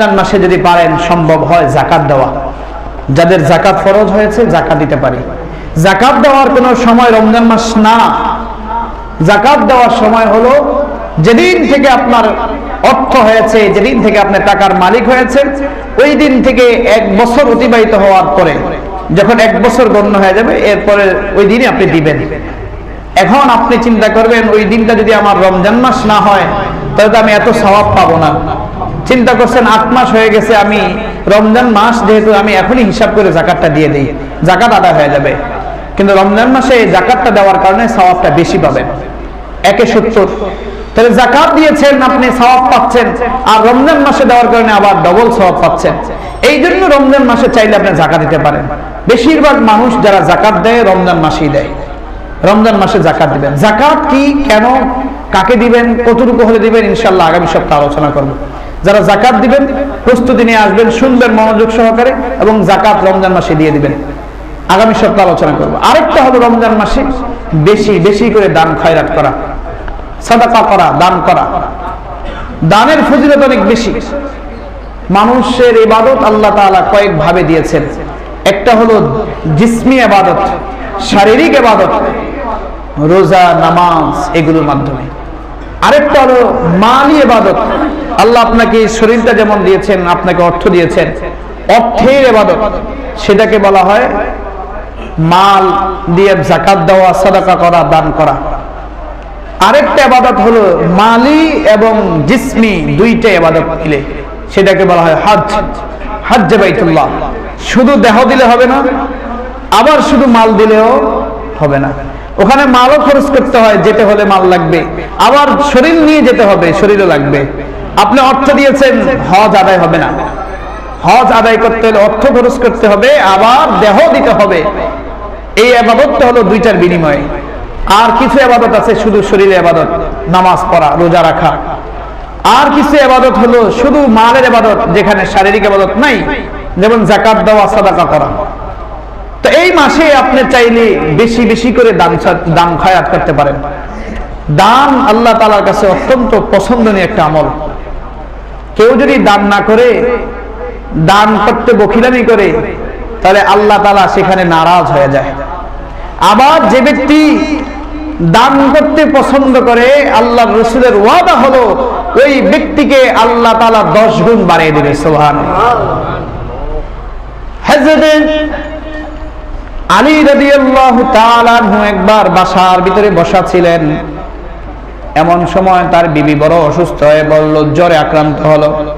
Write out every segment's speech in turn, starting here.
রমজান মাসে যদি পারেন, সম্ভব হয় জাকাত দেওয়া। যাদের জাকাত ফরজ হয়েছে, জাকাত দিতে পারি। জাকাত দেওয়ার কোনো সময় রমজান মাস না। জাকাত দেওয়ার সময় হলো, যেদিন থেকে আপনার অর্থ হয়েছে, যেদিন থেকে আপনি টাকার মালিক হয়েছে ওই দিন থেকে এক বছর অতিবাহিত হওয়ার পরে, যখন এক বছর গণ্য হয়ে যাবে, এরপরে ওই দিনই আপনি দিবেন। এখন আপনি চিন্তা করবেন, ওই দিনটা যদি আমার রমজান মাস না হয়, তাহলে তো আমি এত স্বভাব পাবো না। চিন্তা করছেন আট মাস হয়ে গেছে আমি রমজান মাস যেহেতু আমি এখনই হিসাব করে জাকাতটা দিয়ে দিই, জাকাত আদায় হয়ে যাবে। কিন্তু রমজান মাসে জাকাতটা দেওয়ার কারণে সওয়াবটা বেশি পাবেন। একে সত্তর। তাহলে জাকাত দিয়েছেন আপনি, সওয়াব পাচ্ছেন, আর রমজান মাসে দেওয়ার কারণে আবার ডবল সওয়াব পাচ্ছেন। এই জন্য রমজান মাসে চাইলে আপনি জাকাত দিতে পারেন। বেশিরভাগ মানুষ যারা জাকাত দেয়, রমজান মাসেই দেয়। রমজান মাসে জাকাত দিবেন। জাকাত কি, কেন, কাকে দিবেন, কতটুকু হলে দিবেন ইনশাল্লাহ আগামী সপ্তাহে আলোচনা করব। যারা জাকাত দিবেন, প্রস্তুতি নিয়ে আসবেন, সুন্দর মনোযোগ সহকারে এবং জাকাত রমজান মাসে দিয়ে দিবেন। আগামী সপ্তাহে আলোচনা করব। আরেকটা হলো রমজান মাসে বেশি বেশি করে দান খয়রাত করা, সাদাকা করা, দান করা। দানের ফজিলত অনেক বেশি। মানুষের ইবাদত আল্লাহ তাআলা কয়েক ভাবে দিয়েছেন। একটা হলো জিসমি আবাদত শারীরিক আবাদত রোজা, নামাজ এগুলোর মাধ্যমে। আরেকটা হলো মালি এবাদত আল্লাহ আপনাকে শরীরটা যেমন দিয়েছেন, আপনাকে অর্থ দিয়েছেন, অর্থের এবাদত, সেটাকে বলা হয় মাল দিয়ে জাকাত দেওয়া, সাদাকা করা, দান করা। আরেকটা আবাদত হলো মালি এবং জিসমি, দুইটা আবাদত মিলে। সেটাকে বলা হয় হজ হজ্জে বাইতুল্লাহ। শুধু দেহ দিলে হবে না, আবার শুধু মাল দিলেও হবে না। ওখানে মালও খরচ করতে হয়, যেতে হলে মাল লাগবে। আবার শরীর নিয়ে যেতে হবে, শরীরও লাগবে। আপনি অর্থ দিয়েছেন, হজ আদায় হবে না। হজ আদায় করতে হলে অর্থ খরচ করতে হবে, আবার দেহ দিতে হবে। এই আবাদতটা হলো দুইটার বিনিময়ে। আর কিছু আবাদত আছে শুধু শরীরে আবাদত, নামাজ পড়া, রোজা রাখা। আর কিছু আবাদত হলো শুধু মালের আবাদত, যেখানে শারীরিক আবাদত নাই, যেমন জাকাত দেওয়া, সাদাকা করা। তো এই মাসে আপনি চাইলে বেশি বেশি করে দান দান খয়াত করতে পারেন। দান আল্লাহ তালার কাছে অত্যন্ত পছন্দনীয় একটা আমল। কেউ যদি দান না করে, দান করতে বখিলামি করে, তাহলে আল্লাহ তালা সেখানে নারাজ হয়ে যায়। আবার যে ব্যক্তি দান করতে পছন্দ করে আল্লাহ রসুলের ওয়াদা হলো, ওই ব্যক্তিকে আল্লাহ তালা দশ গুণ বাড়িয়ে দেবে সোহান আলী রবি একবার বাসার ভিতরে বসা ছিলেন। এমন সময় তার বিবি বড় অসুস্থ হয়ে বলল, জ্বরে আক্রান্ত হলো।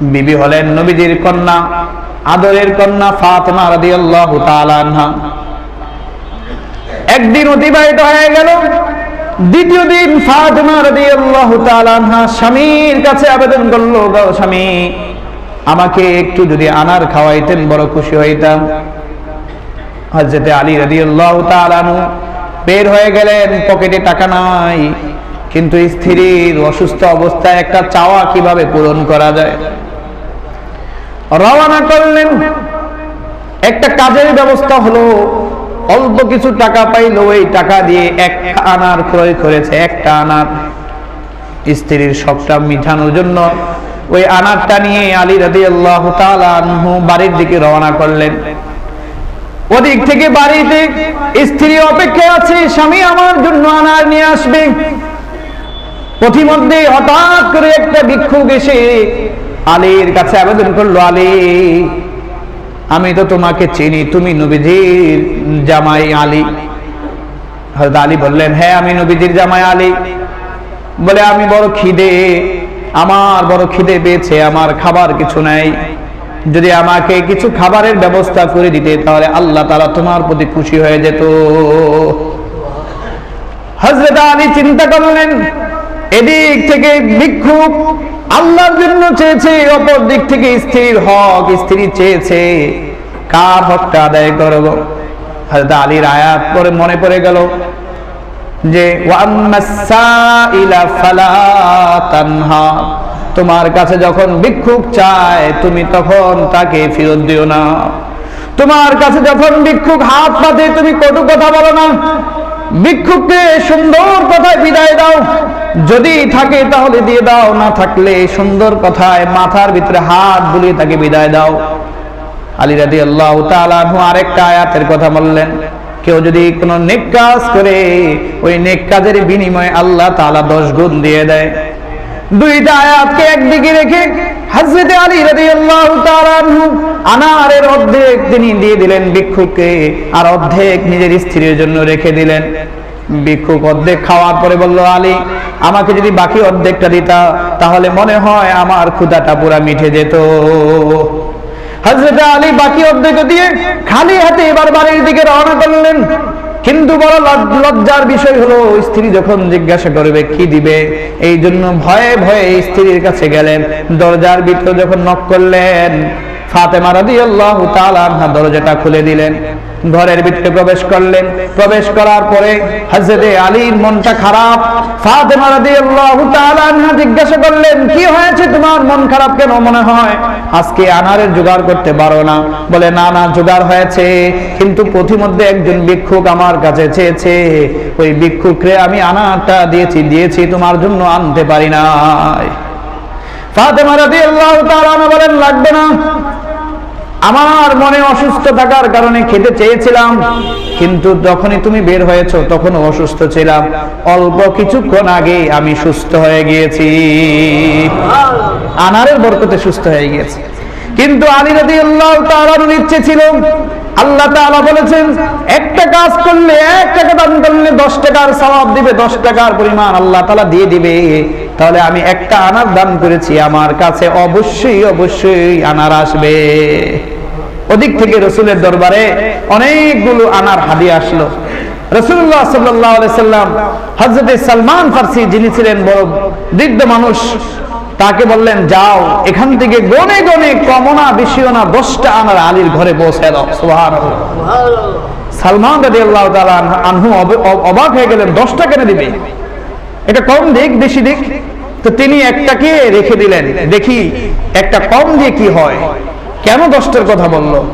বিবি হলেন নবীজির কন্যা, আদরের কন্যা ফাতেমা রাদিয়াল্লাহু তাআলা আনহা। একদিন অতিবাহিত হয়ে গেল। দ্বিতীয় দিন ফাতেমা রাদিয়াল্লাহু তাআলা আনহা স্বামীর কাছে আবেদন করল গো স্বামী, আমাকে একটু যদি আনার খাওয়াইতেন, বড় খুশি হইতাম। হযরতে আলী রাদিয়াল্লাহু তাআলা বের হয়ে গেলেন, পকেটে টাকা নাই। কিন্তু স্ত্রীর অসুস্থ অবস্থায় একটা চাওয়া কীভাবে পূরণ করা যায়? রওনা করলেন, একটা কাজের ব্যবস্থা হলো, অল্প কিছু টাকা পাইল ওই টাকা দিয়ে একটা আনার ক্রয় করেছে, একটা আনার। স্ত্রীর সবটা মিঠানোর জন্য ওই আনারটা নিয়ে আলী রাদি আল্লাহ বাড়ির দিকে রওনা করলেন। ওদিক থেকে বাড়িতে স্ত্রী অপেক্ষায় আছে, স্বামী আমার জন্য আনার নিয়ে আসবে। পথিমধ্যে হঠাৎ করে একটা ভিক্ষুক এসে আলীর কাছে আবেদন করল, আলী, আমি তো তোমাকে চিনি, তুমি নবীজির জামাই আলী। হয়তো আলী বললেন হ্যাঁ আমি নবীজির জামাই আলী। বলে, আমি বড় খিদে, আমার বড় খিদে পেয়েছে, আমার খাবার কিছু নাই। যদি আমাকে কিছু খাবারের ব্যবস্থা করে দিতে, তাহলে আল্লাহ তারা তোমার প্রতি খুশি হয়ে যেত। হজরত আলী চিন্তা করলেন এদিক থেকে ভিক্ষুক আল্লাহর জন্য চেয়েছে, অপর দিক থেকে স্ত্রীর হক স্ত্রী চেয়েছে। কার হকটা আদায় করব? হযরত আলীর আয়াত পরে মনে পড়ে গেল যে তোমার কাছে যখন ভিক্ষুক চায়, তুমি তখন তাকে ফেরত দিও না। তোমার কাছে যখন ভিক্ষুক হাত পাতে তুমি কটু কথা বলো না। ভিক্ষুককে সুন্দর কথায় বিদায় দাও। যদি থাকে তাহলে দিয়ে দাও, না থাকলে সুন্দর কথায় মাথার ভিতরে হাত বুলিয়ে তাকে বিদায় দাও। আলী রাদি আল্লাহ তালু আরেকটা আয়াতের কথা বললেন, কেউ যদি কোনো নেক কাজ করে, ওই নেক কাজের বিনিময়ে আল্লাহ তালা দশ গুণ দিয়ে দেয়। দুইটা আয়াতকে একদিকে রেখে হযরত আলী রাদিয়াল্লাহু তাআলা আনারের অর্ধেক তিনি দিয়ে দিলেন ভিক্ষুককে আর অর্ধেক নিজের স্ত্রীর জন্য রেখে দিলেন। ভিক্ষুক অর্ধেক খাওয়ার পরে বলল, আলী, আমাকে যদি বাকি অর্ধেকটা দিতা, তাহলে মনে হয় আমার ক্ষুধাটা পুরা মিঠে যেত। হজরত আলী বাকি অর্ধেক দিয়ে খালি হাতে এবার বাড়ির দিকে রওনা করলেন। কিন্তু বড় লজ- লজ্জার বিষয় হলো স্ত্রী যখন জিজ্ঞাসা করবে, কি দিবে? এই জন্য ভয়ে ভয়ে স্ত্রীর কাছে গেলেন। দরজার ভিতরে যখন নক করলেন ফাতেমা রাদিয়াল্লাহু তাআলা আনহা দরজাটা খুলে দিলেন, ঘরের ভিতরে প্রবেশ করলেন। প্রবেশ করার পরে হযরতে আলীর মনটা খারাপ। ফাতেমা রাদিয়াল্লাহু তাআলা আনহা জিজ্ঞাসা করলেন, কি হয়েছে তোমার মন খারাপ কেন মনে হয়? আজকে আনারের জোগাড় করতে পারো না। বলে, না না, জোগাড় হয়েছে, কিন্তু পথিমধ্যে একজন ভিক্ষুক আমার কাছে চেয়েছে। ওই ভিক্ষুকরে আমি আনারটা দিয়েছি দিয়েছি, তোমার জন্য আনতে পারি নাই। ফাতেমা রাদিয়াল্লাহু তাআলা আনহা বলেন, লাগবে না। আমার মনে অসুস্থ থাকার কারণে খেতে চেয়েছিলাম, কিন্তু যখনই তুমি বের হয়েছ তখন অসুস্থ ছিলাম। অল্প কিছুক্ষণ আগে আমি সুস্থ হয়ে গিয়েছি। আনারের বরকতে সুস্থ হয়ে গিয়েছে। কিন্তু আলী রাদি আল্লাহ তাআলার ইচ্ছে ছিল। আল্লাহ তাআলা বলেছেন, একটা কাজ করলে এক টাকা দান করলে দশ টাকার সওয়াব দিবে, দশ টাকার পরিমাণ আল্লাহ তাআলা দিয়ে দিবে। তাহলে আমি একটা আনার দান করেছি, আমার কাছে অবশ্যই অবশ্যই আনার আসবে। ওদিক থেকে রসুলের দরবারে অনেকগুলো আনার হাদিয়া আসলো। রসুল্লাহ সাল্লাহ সাল্লাম হজরত সালমান ফার্সি যিনি ছিলেন বড় বৃদ্ধ মানুষ তাকে বললেন, যাও, এখান থেকে গনে গনে কমনা বেশিও দশটা আনার আলীর ঘরে পৌঁছে দাও। সুবহান সালমান রাজি আল্লাহ আনহু অব- অব- অবাক হয়ে গেলেন, দশটা কেন দিবে? এটা কম দিক, বেশি দিক। তো তিনি একটাকে রেখে দিলেন, দেখি, একটা কম দিয়ে কি হয়? কেন দশটার কথা বলল?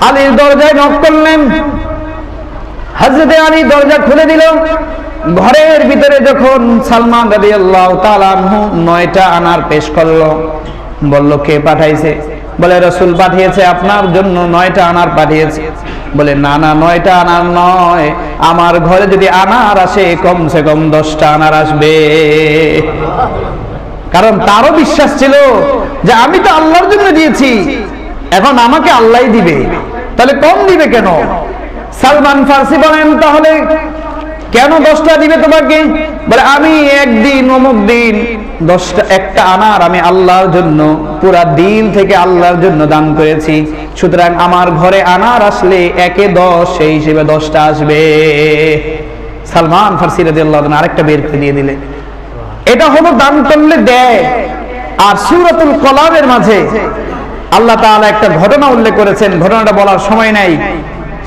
আলীর দরজায় নক করলেন। হাজরতে আলী দরজা খুলে দিল। ঘরের ভিতরে যখন সালমান রাজি আল্লাহ নয়টা আনার পেশ করল, বলল, কে পাঠাইছে? বলে, রসুল পাঠিয়েছে, আপনার জন্য নয়টা আনার পাঠিয়েছে। বলে, না না, নয়টা আনার নয়। আমার ঘরে যদি আনার আসে, কমসে কম দশটা আনার আসবে। কারণ তারও বিশ্বাস ছিল যে, আমি তো আল্লাহর জন্য দিয়েছি। এখন আমাকে আল্লাহ দিবে। তাহলে কম দিবে কেন? সালমান ফার্সি বলেন, তাহলে কেন দশটা দিবে তোমাকে? বলে, আমি একদিন, অমুক দিন, দশটা, একটা আনার আমি আল্লাহর জন্য, পুরা দিন থেকে আল্লাহর জন্য দান করেছি। সুতরাং আমার ঘরে আনার আসলে একে দশ, সেই হিসেবে দশটা আসবে। সালমান ফার্সি রাজি আল্লাহ আরেকটা বের করে দিয়ে দিলে এটা হলো দান করলে দেয়। আর সুরাতুল কলামের মাঝে আল্লাহ তাআলা একটা ঘটনা উল্লেখ করেছেন। ঘটনাটা বলার সময় নাই।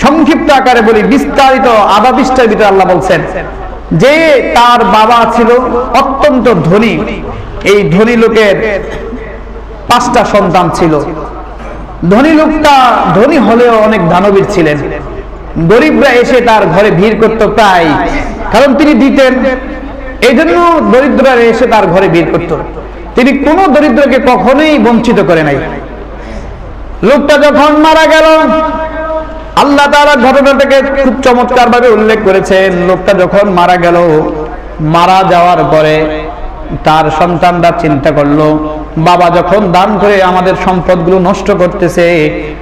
সংক্ষিপ্ত আকারে বলি, বিস্তারিত আধা পৃষ্ঠার ভিতরে আল্লাহ বলছেন, যে তার বাবা ছিল অত্যন্ত ধনী, এই ধনী লোকের পাঁচটা সন্তান ছিল। ধনী লোকটা ধনী হলেও অনেক দানবীর ছিলেন। গরিবরা এসে তার ঘরে ভিড় করতো প্রায়, কারণ তিনি দিতেন এই জন্য দরিদ্ররা এসে তার ঘরে ভিড় করত। তিনি কোন দরিদ্রকে কখনোই বঞ্চিত করে নাই। লোকটা যখন মারা গেল আল্লাহ তাআলা ঘটনাটাকে খুব চমৎকার ভাবে উল্লেখ করেছেন। লোকটা যখন মারা গেল, মারা যাওয়ার পরে তার সন্তানরা চিন্তা করল, বাবা যখন দান করে আমাদের সম্পদগুলো নষ্ট করতেছে,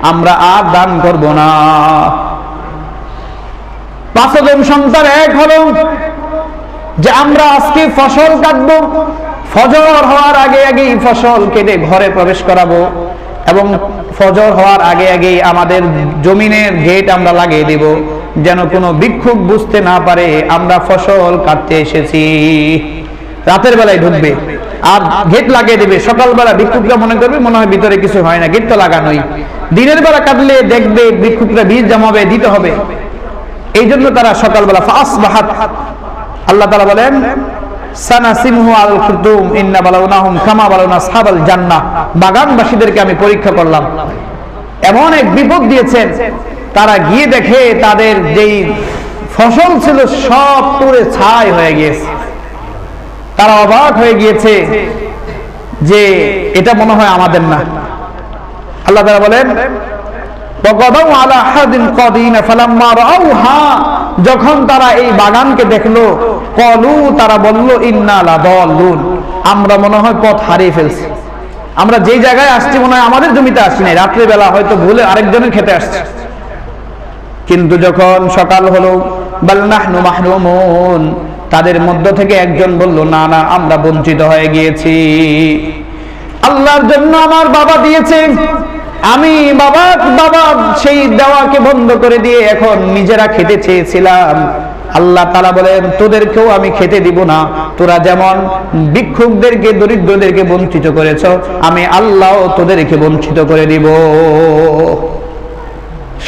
আমরা আর দান করব না। পাঁচজন সন্তান এক হলো যে, আমরা আজকে ফসল কাটবো, ফজর হওয়ার আগে আগেই ফসল কেটে ঘরে প্রবেশ করাবো। এবং ফজর হওয়ার আগে আগেই আমাদের জমিনের গেট আমরা লাগিয়ে দিব, যেন কোনো ভিক্ষুক বুঝতে না পারে আমরা ফসল কাটতে এসেছি। রাতের বেলায় ঢুকবে, আর গেট লাগিয়ে দেবে। সকালবেলা ভিক্ষুকরা মনে করবে, মনে হয় ভিতরে কিছু হয় না গেট তো লাগানোই। দিনের বেলা কাটলে দেখবে ভিক্ষুকরা বীজ জমাবে, দিতে হবে। এই জন্য তারা সকালবেলা ফাস বাহাত, আল্লাহ তালা বলেন বাগানবাসীদেরকে আমি পরীক্ষা করলাম। এমন এক বিপদ দিয়েছেন, তারা গিয়ে দেখে তাদের যেই ফসল ছিল সব পুরে ছাই হয়ে গিয়েছে। তারা অবাক হয়ে গিয়েছে যে এটা মনে হয় আমাদের না। আল্লাহ তারা বলেন যখন তারা এই বাগানকে দেখল, কলু, তারা বলল, ইন্না লাদাল্লুন। আমরা মনে হয় পথ হারিয়ে ফেলছি। আমরা যেই জায়গায় আসছি, মনে হয় আমাদের জমিতে আসছি না রাত্রে বেলা হয়তো ভুলে আরেকজনের খেতে আসছে। কিন্তু যখন সকাল হলো বালনাহনু মাহরুমুন, তাদের মধ্য থেকে একজন বলল, না না, আমরা বঞ্চিত হয়ে গিয়েছি। আল্লাহর জন্য আমার বাবা দিয়েছে। আমি বাবা বাবা সেই দেওয়াকে বন্ধ করে দিয়ে এখন নিজেরা খেতে চেয়েছিলাম। আল্লাহ তালা বলেন, তোদেরকেও আমি খেতে দিব না। তোরা যেমন ভিক্ষুকদেরকে, দরিদ্রদেরকে বঞ্চিত করেছ, আমি আল্লাহ তোদেরকে বঞ্চিত করে দিব।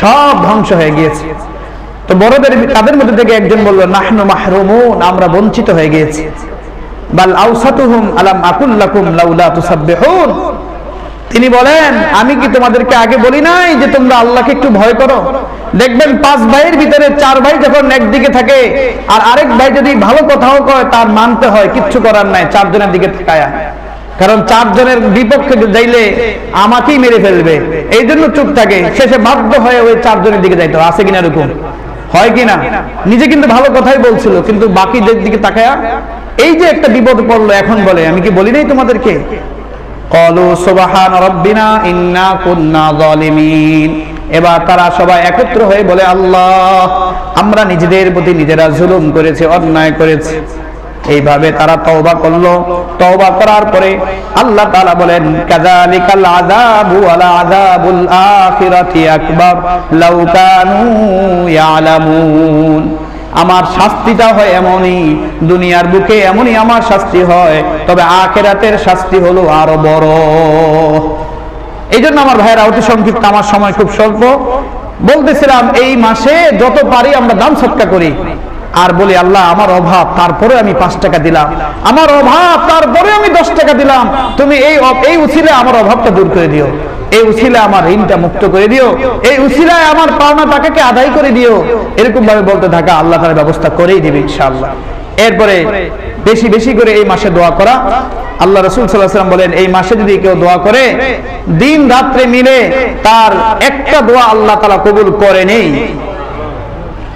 সব ধ্বংস হয়ে গিয়েছে। তো বড়দের, তাদের মধ্যে থেকে একজন বলল, নাহনু মাহরুমুন, আমরা বঞ্চিত হয়ে গিয়েছি। বাল আউসাতুহুম আলাম আকুল্লাকুম লাউলা তুসাব্বিহুন। তিনি বলেন, আমি কি তোমাদেরকে আগে বলি নাই যে তোমরা আল্লাহকে একটু ভয় করো? দেখবেন পাঁচ ভাইয়ের ভিতরে চার ভাই যখন একদিকে থাকে, আর আরেক ভাই যদি ভালো কথাও কয়, তার মানতে হয়, কিচ্ছু করার নাই, চারজনের দিকে থাকায়া কারণ চারজনের বিপক্ষে যাইলে, আমাকেই মেরে ফেলবে। এই জন্য চুপ থাকে। শেষে বাধ্য হয়ে ওই চারজনের দিকে যাইতে। আছে কিনা এরকম? হয় কিনা? নিজে কিন্তু ভালো কথাই বলছিল, কিন্তু বাকিদের দিকে তাকায়া, এই যে একটা বিপদ পড়ল, এখন বলে, আমি কি বলি নাই তোমাদেরকে? কলু সুবহান রব্বিনা ইন্না কুন্না জালিমিন এবার তারা সবাই একত্র হয়ে বলে, আল্লাহ, আমরা নিজেদের প্রতি নিজেরা জুলুম করেছি, অন্যায় করেছি। এইভাবে তারা তওবা করল। তওবা করার পরে আল্লাহ তাআলা বলেন, কাযালিকাল আযাবু ওয়ালা আযাবুল আখিরাতি আকবার। লাউ কানু ইয়ালামুন। আমার শাস্তিটা হয় এমনই, দুনিয়ার বুকে এমনই আমার শাস্তি হয়, তবে আখেরাতের শাস্তি হলো আরও বড়। এই জন্য আমার ভাইয়েরা, অতি সংক্ষিপ্ত, আমার সময় খুব স্বল্প। বলতেছিলাম, এই মাসে যত পারি আমরা দান সৎকা করি। আর বলি, আল্লাহ, আমার অভাব, তারপরে আমি পাঁচ টাকা দিলাম। আমার অভাব, তারপরে আমি দশ টাকা দিলাম। তুমি এই এই উচিলে আমার অভাবটা দূর করে দিও। এই উচিলে আমার ঋণটা মুক্ত করে দিও। এই উচিলায় আমার পাওনা টাকাকে আদায় করে দিও। এরকম ভাবে বলতে থাকা আল্লাহ তার ব্যবস্থা করেই দিবে ইনশাআল্লাহ। এরপরে বেশি বেশি করে এই মাসে দোয়া করা। আল্লাহ রসুল সাল্লাম বলেন, এই মাসে যদি কেউ দোয়া করে, দিন রাত্রে মিলে তার একটা দোয়া আল্লাহ তালা কবুল করে নেই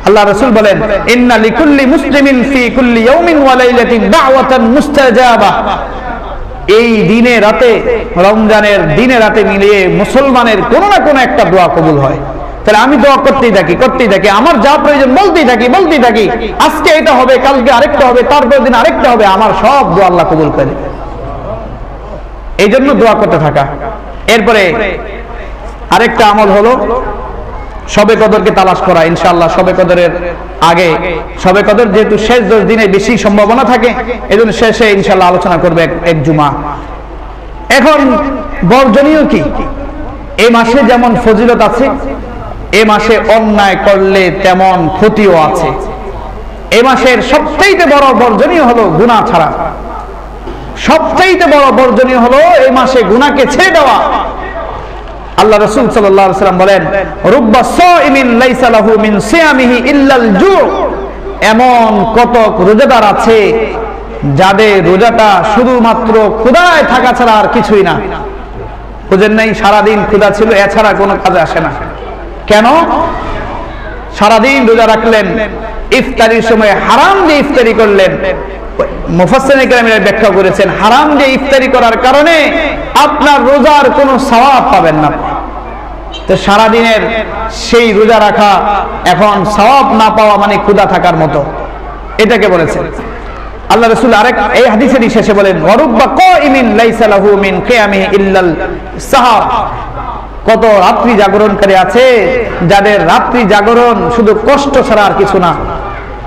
আল্লাহ রসুল বলেন, ইন্না লিকুল্লি মুসলিমিন ফি কুল্লি ইয়াউমিন ওয়া লাইলাতিন দাওয়াতান মুস্তাজাবা। এই দিনে রাতে, রমজানের দিনে রাতে মিলিয়ে মুসলমানের কোন না কোন একটা দোয়া কবুল হয়। তাহলে আমি দোয়া করতেই থাকি করতেই থাকি, আমার যা প্রয়োজন বলতেই থাকি বলতেই থাকি, আজকে এটা হবে, কালকে আরেকটা হবে তারপর দিন আরেকটা হবে, আমার সব দোয়া আল্লাহ কবুল করে। এই জন্য দোয়া করতে থাকা। এরপরে আরেকটা আমল হলো সবে কদরকে তালাশ করা, ইনশাআল্লাহ সবে কদরের আগে। সবে কদর যেহেতু শেষ দশ দিনে বেশি সম্ভাবনা থাকে এই জন্য শেষে ইনশাআল্লাহ আলোচনা করবে এক- জুমা। এখন বর্জনীয় কি? এই মাসে যেমন ফজিলত আছে, এ মাসে অন্যায় করলে তেমন ক্ষতিও আছে। এ মাসের সবচাইতে বড় বর্জনীয় হলো গুনাহ ছাড়া। সবচাইতে বড় বর্জনীয় হলো এই মাসে গুনাহকে ছেড়ে দেওয়া। আল্লাহ রসুল সাল্লাম বলেন, রুব্বা মিন এমন কতক রোজাদার আছে যাদের রোজাটা শুধুমাত্র ক্ষুধায় থাকা ছাড়া আর কিছুই না। বুঝেন নাই, সারাদিন ক্ষুধা ছিল, এছাড়া কোনো কাজে আসে না। কেন? সারাদিন রোজা রাখলেন, ইফতারির সময় হারাম দিয়ে ইফতারি করলেন। কেরামের ব্যাখ্যা করেছেন, হারাম দিয়ে ইফতারি করার কারণে আপনার রোজার কোনো সওয়াব পাবেন না। তো সারাদিনের সেই রোজা রাখা এখন সওয়াব না পাওয়া মানে ক্ষুদা থাকার মতো। এটাকে বলেছেন আল্লাহ রসুল আরেক এই হাদিসেরই শেষে বলেন, ওয়ারুব্বা কাইমিন লাইসা লাহু মিন ইল্লাল সাহার কত রাত্রি জাগরণকারী আছে যাদের রাত্রি জাগরণ শুধু কষ্ট ছাড়া আর কিছু না।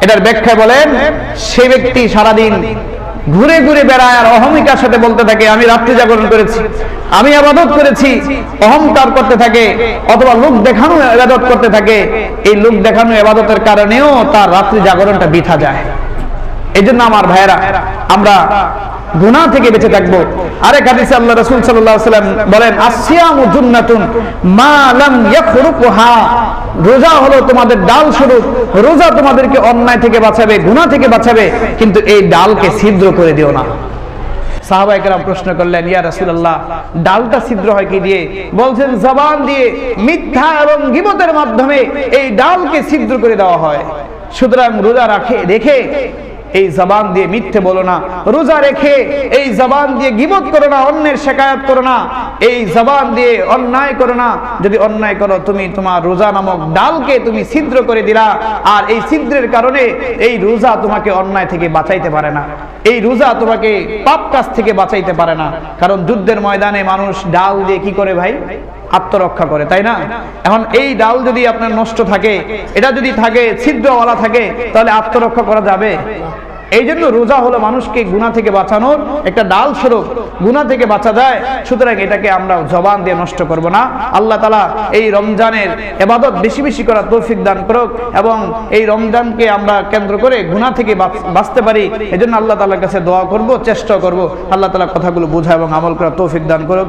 এটার ব্যাখ্যা বলেন, সে ব্যক্তি সারাদিন ঘুরে ঘুরে বেড়ায় আর অহমিকার সাথে বলতে থাকে, আমি রাত্রি জাগরণ করেছি। আমি আবাদত করেছি অহংকার করতে থাকে, অথবা লোক দেখানো আবাদত করতে থাকে। এই লোক দেখানো আবাদতের কারণেও তার রাত্রি জাগরণটা বিথা যায়। এই জন্য আমার ভাইয়েরা, আমরা গুনাহ থেকে বেঁচে থাকব। আরেক হাদিসে আল্লাহ রাসূল সাল্লাল্লাহু আলাইহি সাল্লাম বলেন আসিয়ামু জুন্নাতুন মা লাম ইয়াখরুকুহা। রোজা হলো তোমাদের ডাল স্বরূপ রোজা তোমাদেরকে অন্যায় থেকে বাঁচাবে, গুনাহ থেকে বাঁচাবে, কিন্তু এই ডালকে ছিদ্র করে দিও না। সাহাবাইকেরাম প্রশ্ন করলেন, ইয়া রাসূলুল্লাহ, ডালটা ছিদ্র হয় কি দিয়ে? বলছেন, জবান দিয়ে মিথ্যা এবং গিবতের মাধ্যমে এই ডালকে ছিদ্র করে দেওয়া হয়। সুতরাং রোজা রাখে, রেখে এই জবান দিয়ে মিথ্যে বলো না। রোজা রেখে এই জবান দিয়ে গিবত করো না, অন্যের শেখায়ত করো না। এই জবান দিয়ে অন্যায় করো না। যদি অন্যায় করো, তুমি তোমার রোজা নামক ডালকে তুমি ছিদ্র করে দিলা। আর এই ছিদ্রের কারণে এই রোজা তোমাকে অন্যায় থেকে বাঁচাইতে পারে না। এই রোজা তোমাকে পাপ কাজ থেকে বাঁচাইতে পারে না। কারণ যুদ্ধের ময়দানে মানুষ ডাল দিয়ে কি করে ভাই? আত্মরক্ষা করে, তাই না? এখন এই ডাল যদি আপনার নষ্ট থাকে, এটা যদি থাকে, ছিদ্রওয়ালা থাকে, তাহলে আত্মরক্ষা করা যাবে। এই জন্য রোজা হলো মানুষকে গুণা থেকে বাঁচানোর একটা ডাল স্বরূপ। গুণা থেকে বাঁচা যায়, সুতরাং এটাকে আমরা জবান দিয়ে নষ্ট করব না। আল্লাহ তালা এই রমজানের এবাদত বেশি বেশি করার তৌফিক দান করুক এবং এই রমজানকে আমরা কেন্দ্র করে গুণা থেকে বাঁচতে পারি। এজন্য আল্লাহ তালার কাছে দোয়া করব, চেষ্টা করব আল্লাহ তালা কথাগুলো বোঝা এবং আমল করা তৌফিক দান করুক।